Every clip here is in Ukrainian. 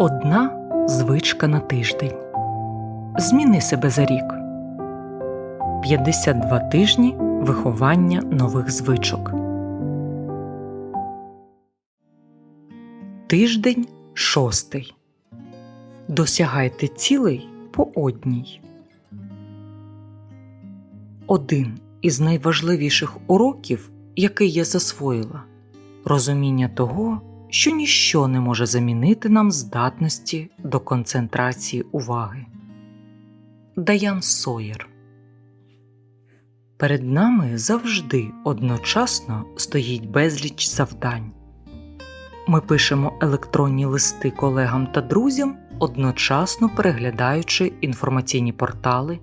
Одна звичка на тиждень. Зміни себе за рік. 52 тижні виховання нових звичок. Тиждень шостий. Досягайте цілей по одній. Один із найважливіших уроків, який я засвоїла, розуміння того, що ніщо не може замінити нам здатності до концентрації уваги. Даян Сойер Перед нами завжди одночасно стоїть безліч завдань. Ми пишемо електронні листи колегам та друзям, одночасно переглядаючи інформаційні портали,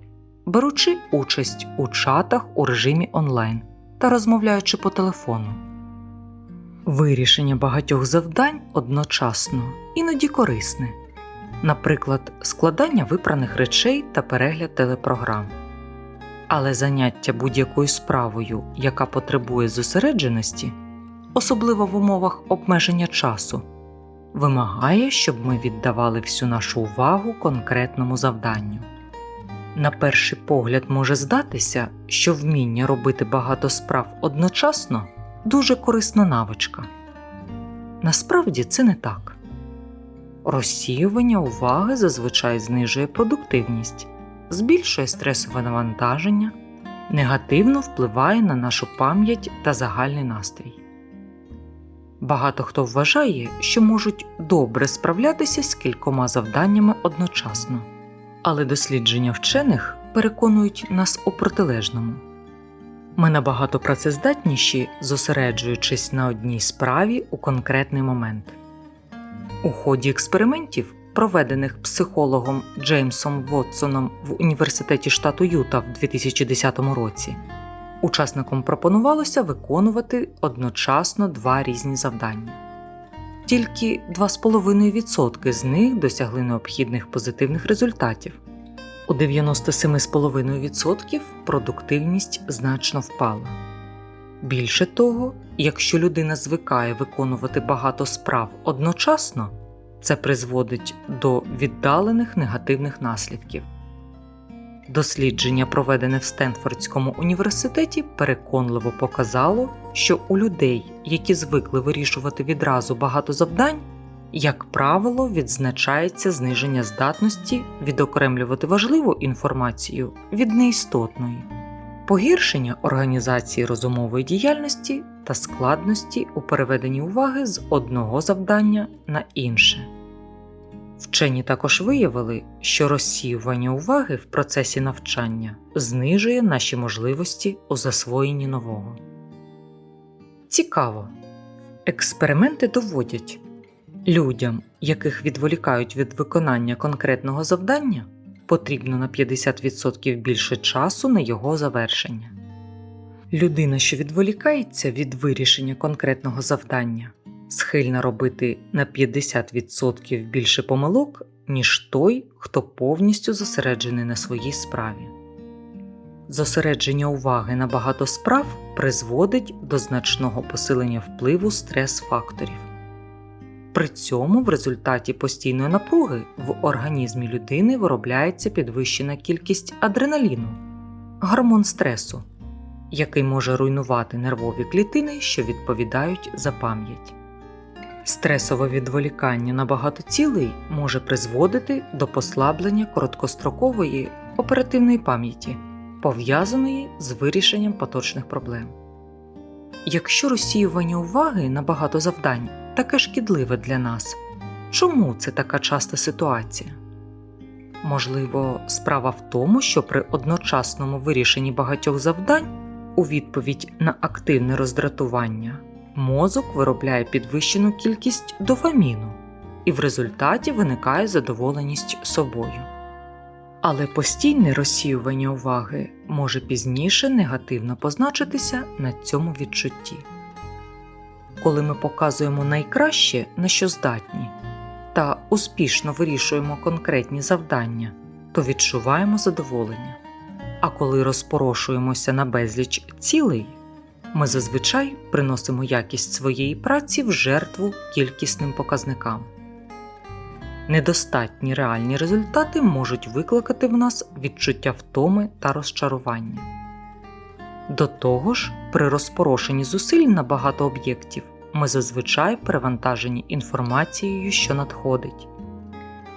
беручи участь у чатах у режимі онлайн та розмовляючи по телефону. Вирішення багатьох завдань одночасно іноді корисне, наприклад, складання випраних речей та перегляд телепрограм. Але заняття будь-якою справою, яка потребує зосередженості, особливо в умовах обмеження часу, вимагає, щоб ми віддавали всю нашу увагу конкретному завданню. На перший погляд може здатися, що вміння робити багато справ одночасно дуже корисна навичка. Насправді це не так. Розсіювання уваги зазвичай знижує продуктивність, збільшує стресове навантаження, негативно впливає на нашу пам'ять та загальний настрій. Багато хто вважає, що можуть добре справлятися з кількома завданнями одночасно, але дослідження вчених переконують нас у протилежному. Ми набагато працездатніші, зосереджуючись на одній справі у конкретний момент. У ході експериментів, проведених психологом Джеймсом Вотсоном в університеті штату Юта в 2010 році, учасникам пропонувалося виконувати одночасно два різні завдання. Тільки 2,5% з них досягли необхідних позитивних результатів. У 97,5% продуктивність значно впала. Більше того, якщо людина звикає виконувати багато справ одночасно, це призводить до віддалених негативних наслідків. Дослідження, проведене в Стенфордському університеті, переконливо показало, що у людей, які звикли вирішувати відразу багато завдань, як правило, відзначається зниження здатності відокремлювати важливу інформацію від неістотної, погіршення організації розумової діяльності та складності у переведенні уваги з одного завдання на інше. Вчені також виявили, що розсіювання уваги в процесі навчання знижує наші можливості у засвоєнні нового. Цікаво. Експерименти доводять, Людям, яких відволікають від виконання конкретного завдання, потрібно на 50% більше часу на його завершення. Людина, що відволікається від вирішення конкретного завдання, схильна робити на 50% більше помилок, ніж той, хто повністю зосереджений на своїй справі. Зосередження уваги на багато справ призводить до значного посилення впливу стрес-факторів. При цьому в результаті постійної напруги в організмі людини виробляється підвищена кількість адреналіну, гормон стресу, який може руйнувати нервові клітини, що відповідають за пам'ять. Стресове відволікання на багато цілей може призводити до послаблення короткострокової оперативної пам'яті, пов'язаної з вирішенням поточних проблем. Якщо розсіювання уваги на багато завдань таке шкідливе для нас, чому це така часта ситуація? Можливо, справа в тому, що при одночасному вирішенні багатьох завдань у відповідь на активне роздратування мозок виробляє підвищену кількість дофаміну, і в результаті виникає задоволеність собою. Але постійне розсіювання уваги може пізніше негативно позначитися на цьому відчутті. Коли ми показуємо найкраще, на що здатні, та успішно вирішуємо конкретні завдання, то відчуваємо задоволення. А коли розпорошуємося на безліч цілей, ми зазвичай приносимо якість своєї праці в жертву кількісним показникам. Недостатні реальні результати можуть викликати в нас відчуття втоми та розчарування. До того ж, при розпорошенні зусиль на багато об'єктів ми зазвичай перевантажені інформацією, що надходить.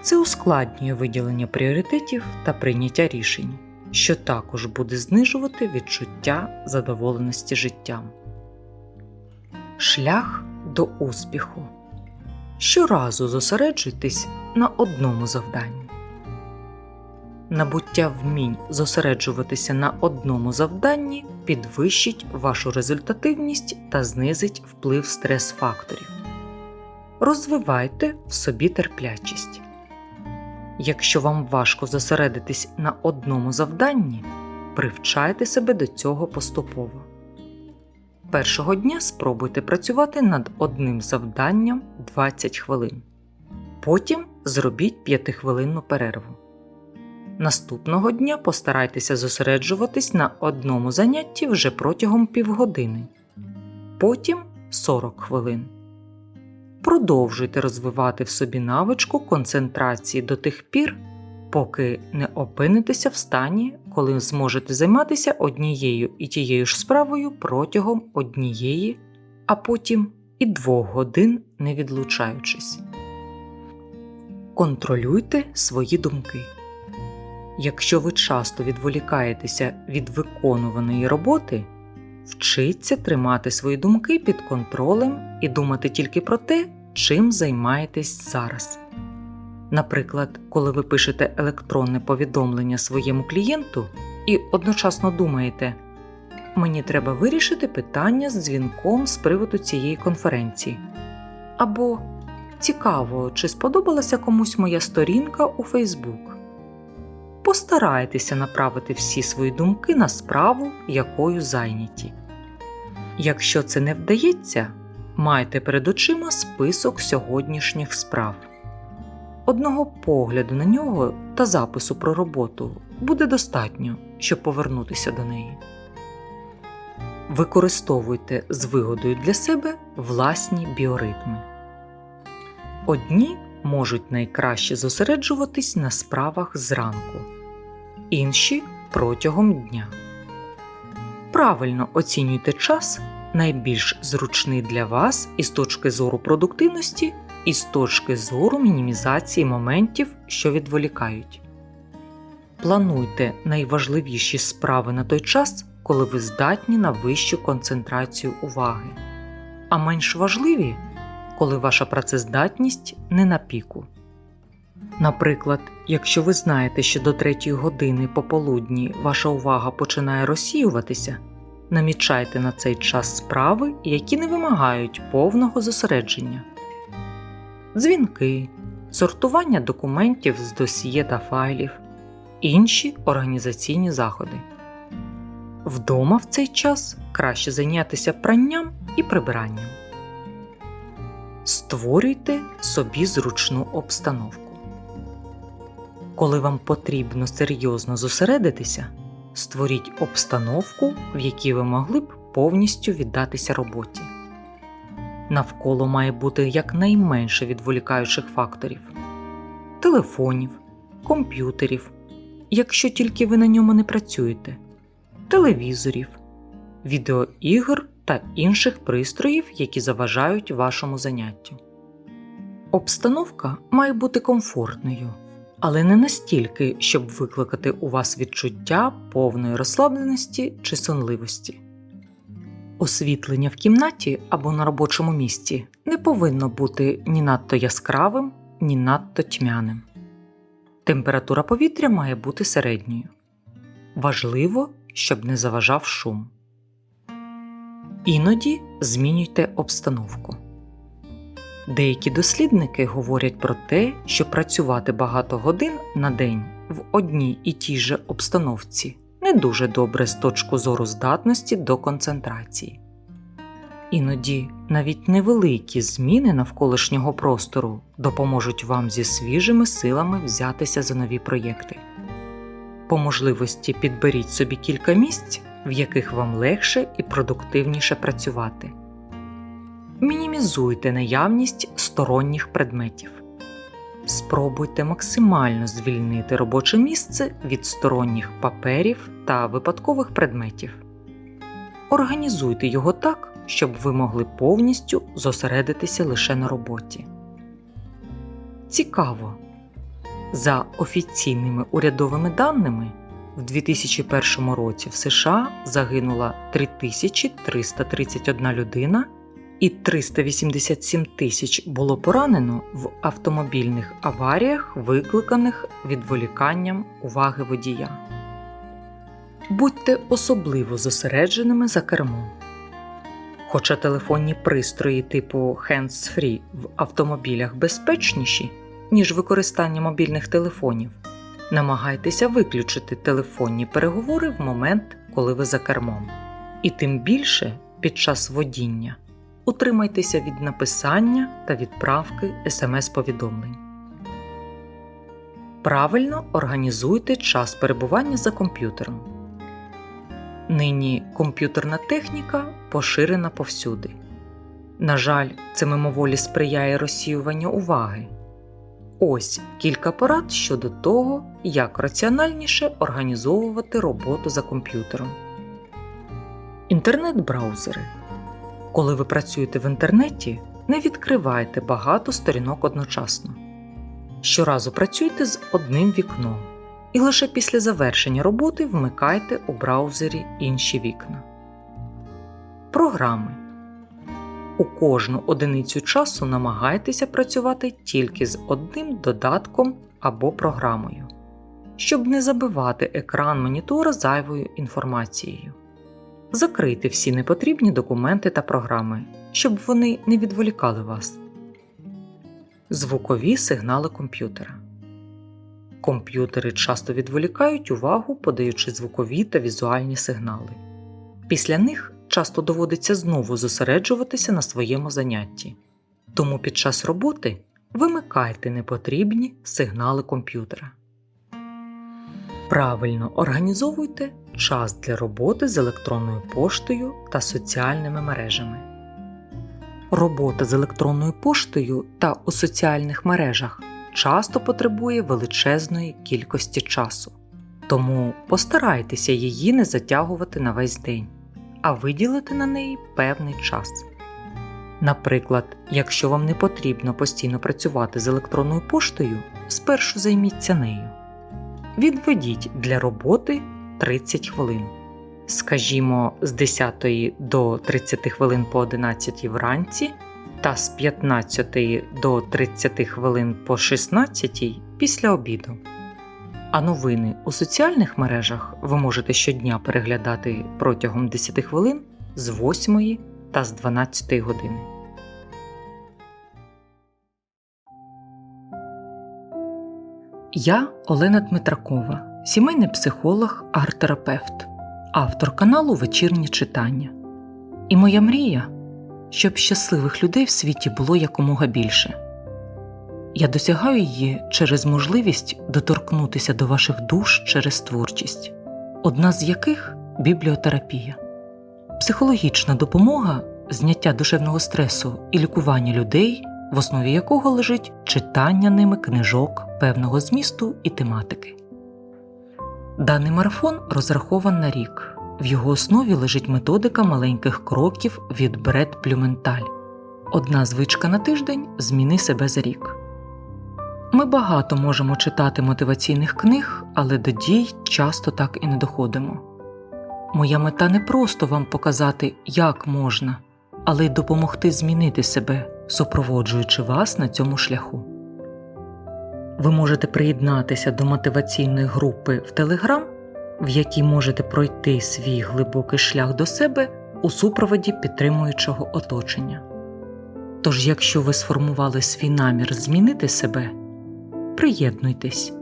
Це ускладнює виділення пріоритетів та прийняття рішень, що також буде знижувати відчуття задоволеності життям. Шлях до успіху. Щоразу зосереджуйтесь на одному завданні. Набуття вмінь зосереджуватися на одному завданні підвищить вашу результативність та знизить вплив стрес-факторів. Розвивайте в собі терплячість. Якщо вам важко зосередитись на одному завданні, привчайте себе до цього поступово. Першого дня спробуйте працювати над одним завданням 20 хвилин. Потім зробіть 5-хвилинну перерву. Наступного дня постарайтеся зосереджуватись на одному занятті вже протягом півгодини, потім 40 хвилин. Продовжуйте розвивати в собі навичку концентрації до тих пір, поки не опинитеся в стані, коли зможете займатися однією і тією ж справою протягом однієї, а потім і двох годин не відлучаючись. Контролюйте свої думки. Якщо ви часто відволікаєтеся від виконуваної роботи, вчиться тримати свої думки під контролем і думати тільки про те, чим займаєтесь зараз. Наприклад, коли ви пишете електронне повідомлення своєму клієнту і одночасно думаєте, мені треба вирішити питання з дзвінком з приводу цієї конференції. Або цікаво, чи сподобалася комусь моя сторінка у Фейсбук. Постарайтеся направити всі свої думки на справу, якою зайняті. Якщо це не вдається, майте перед очима список сьогоднішніх справ. Одного погляду на нього та запису про роботу буде достатньо, щоб повернутися до неї. Використовуйте з вигодою для себе власні біоритми. Одні можуть найкраще зосереджуватись на справах зранку, інші протягом дня. Правильно оцінюйте час, найбільш зручний для вас із точки зору продуктивності і з точки зору мінімізації моментів, що відволікають. Плануйте найважливіші справи на той час, коли ви здатні на вищу концентрацію уваги, а менш важливі, коли ваша працездатність не на піку. Наприклад, якщо ви знаєте, що до 3 години пополудні ваша увага починає розсіюватися, намічайте на цей час справи, які не вимагають повного зосередження дзвінки, сортування документів з досьє та файлів, інші організаційні заходи. Вдома в цей час краще зайнятися пранням і прибиранням. Створюйте собі зручну обстановку. Коли вам потрібно серйозно зосередитися, створіть обстановку, в якій ви могли б повністю віддатися роботі. Навколо має бути якнайменше відволікаючих факторів телефонів, комп'ютерів, якщо тільки ви на ньому не працюєте, телевізорів, відеоігр та інших пристроїв, які заважають вашому заняттю. Обстановка має бути комфортною, але не настільки, щоб викликати у вас відчуття повної розслабленості чи сонливості. Освітлення в кімнаті або на робочому місці не повинно бути ні надто яскравим, ні надто тьмяним. Температура повітря має бути середньою. Важливо, щоб не заважав шум. Іноді змінюйте обстановку. Деякі дослідники говорять про те, що працювати багато годин на день в одній і тій же обстановці не дуже добре з точки зору здатності до концентрації. Іноді навіть невеликі зміни навколишнього простору допоможуть вам зі свіжими силами взятися за нові проєкти. По можливості підберіть собі кілька місць, в яких вам легше і продуктивніше працювати. Мінімізуйте наявність сторонніх предметів. Спробуйте максимально звільнити робоче місце від сторонніх паперів та випадкових предметів. Організуйте його так, щоб ви могли повністю зосередитися лише на роботі. Цікаво. За офіційними урядовими даними, в 2001 році в США загинула 3331 людина і 387 тисяч було поранено в автомобільних аваріях, викликаних відволіканням уваги водія. Будьте особливо зосередженими за кермом. Хоча телефонні пристрої типу hands-free в автомобілях безпечніші, ніж використання мобільних телефонів, намагайтеся виключити телефонні переговори в момент, коли ви за кермом. І тим більше під час водіння утримайтеся від написання та відправки смс-повідомлень. Правильно організуйте час перебування за комп'ютером. Нині комп'ютерна техніка поширена повсюди. На жаль, це мимоволі сприяє розсіюванню уваги. Ось кілька порад щодо того, як раціональніше організовувати роботу за комп'ютером. Інтернет-браузери. Коли ви працюєте в інтернеті, не відкривайте багато сторінок одночасно. Щоразу працюйте з одним вікном і лише після завершення роботи вмикайте у браузері інші вікна. Програми. У кожну одиницю часу намагайтеся працювати тільки з одним додатком або програмою, щоб не забивати екран монітора зайвою інформацією. Закрийте всі непотрібні документи та програми, щоб вони не відволікали вас. Звукові сигнали комп'ютера. Комп'ютери часто відволікають увагу, подаючи звукові та візуальні сигнали. Після них часто доводиться знову зосереджуватися на своєму занятті. Тому під час роботи вимикайте непотрібні сигнали комп'ютера. Правильно організовуйте час для роботи з електронною поштою та соціальними мережами. Робота з електронною поштою та у соціальних мережах часто потребує величезної кількості часу, тому постарайтеся її не затягувати на весь день, а виділити на неї певний час. Наприклад, якщо вам не потрібно постійно працювати з електронною поштою, спершу займіться нею. Відведіть для роботи 30 хвилин. Скажімо, з 10 до 30 хвилин по 11 вранці та з 15 до 30 хвилин по 16 після обіду. А новини у соціальних мережах ви можете щодня переглядати протягом 10 хвилин з 8 та з 12 години. Я Олена Дмитракова, сімейний психолог, арт-терапевт, автор каналу Вечірнє читання. І моя мрія, щоб щасливих людей в світі було якомога більше. Я досягаю її через можливість доторкнутися до ваших душ через творчість, одна з яких бібліотерапія, психологічна допомога, зняття душевного стресу і лікування людей, в основі якого лежить читання ними книжок певного змісту і тематики. Даний марафон розрахован на рік. В його основі лежить методика маленьких кроків від Бред Плюменталь. Одна звичка на тиждень зміни себе за рік. Ми багато можемо читати мотиваційних книг, але до дій часто так і не доходимо. Моя мета не просто вам показати, як можна, але й допомогти змінити себе, супроводжуючи вас на цьому шляху. Ви можете приєднатися до мотиваційної групи в Telegram, в якій можете пройти свій глибокий шлях до себе у супроводі підтримуючого оточення. Тож, якщо ви сформували свій намір змінити себе, приєднуйтесь